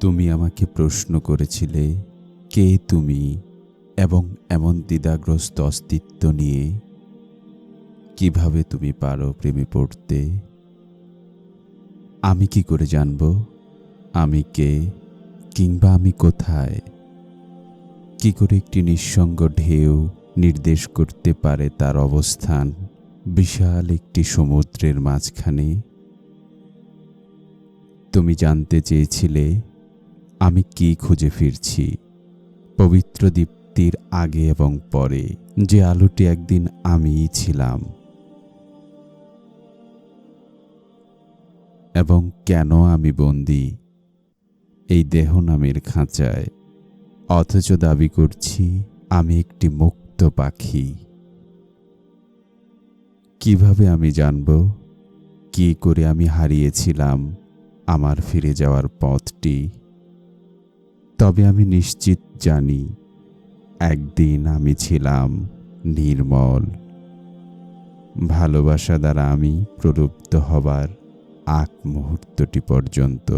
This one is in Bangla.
তুমি আমাকে প্রশ্ন করেছিলে, কে তুমি এবং এমন দ্বিধাগ্রস্ত অস্তিত্ব নিয়ে? কীভাবে তুমি পারো প্রেমে পড়তে? আমি কি করে জানব? আমি কে কিংবা আমি কোথায়? কি করে একটি নিঃসঙ্গ ঢেউ নির্দেশ করতে পারে তার অবস্থান বিশাল একটি সমুদ্রের মাঝখানে? তুমি জানতে চেয়েছিলে আমি কি খুঁজে ফিরছি? পবিত্র দীপ্তির আগে এবং পরে যে আলোটি একদিন আমিই ছিলাম। এবং কেন আমি বন্দি? এই দেহ নামের খাঁচায়। অথচ দাবি করছি, আমি একটি মুক্ত পাখি। কীভাবে আমি জানব? কি করে আমি হারিয়েছিলাম আমার ফিরে যাওয়ার পথটি? তবে আমি নিশ্চিত জানি, একদিন আমি ছিলাম নির্মল। ভালোবাসা দ্বারা আমি প্রলুব্ধ হবার আগ মুহূর্তটি পর্যন্ত